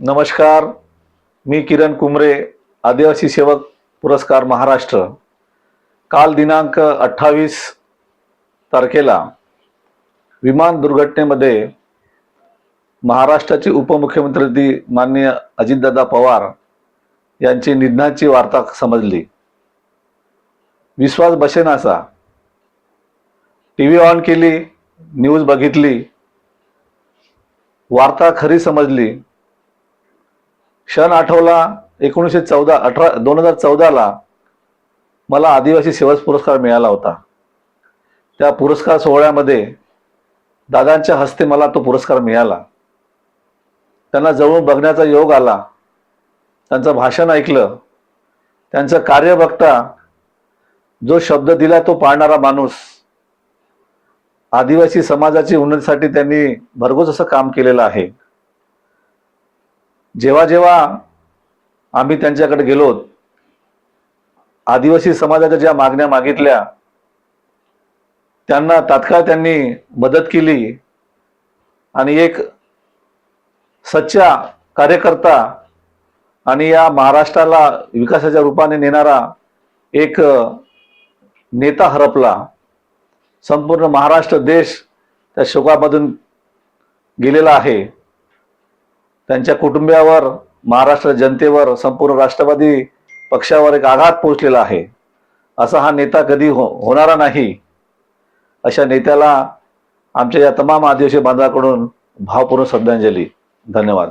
नमस्कार. मी किरण कुमरे आदिवासी सेवक पुरस्कार महाराष्ट्र. काल दिनांक अठ्ठावीस तारखेला विमान दुर्घटनेमध्ये महाराष्ट्राचे उपमुख्यमंत्री माननीय अजितदादा पवार यांची निधनाची वार्ता समजली. विश्वास बसेनासा. टी व्ही ऑन केली न्यूज बघितली वार्ता खरी समजली. क्षण आठवला एकोणीसशे चौदा अठरा दोन हजार चौदाला मला आदिवासी सेवक पुरस्कार मिळाला होता. त्या पुरस्कार सोहळ्यामध्ये दादांच्या हस्ते मला तो पुरस्कार मिळाला. त्यांना जवळून बघण्याचा योग आला. त्यांचं भाषण ऐकलं. त्यांचं कार्य बघता जो शब्द दिला तो पाळणारा माणूस आदिवासी समाजाची उन्नतीसाठी त्यांनी भरघोस असं काम केलेलं आहे. जेव्हा जेव्हा आम्ही त्यांच्याकडे गेलो आदिवासी समाजाच्या ज्या मागण्या मागितल्या त्यांना तात्काळ त्यांनी मदत केली आणि एक सच्चा कार्यकर्ता आणि या महाराष्ट्राला विकासाच्या रूपाने नेणारा एक नेता हरपला. संपूर्ण महाराष्ट्र देश त्या शोकामधून गेलेला आहे. त्यांच्या कुटुंबियावर महाराष्ट्र जनतेवर संपूर्ण राष्ट्रवादी पक्षावर एक आघात पोचलेला आहे. असा हा नेता कधी हो होणारा नाही. अशा नेत्याला आमच्या या तमाम आदिवासी बांधवाकडून भावपूर्ण श्रद्धांजली. धन्यवाद.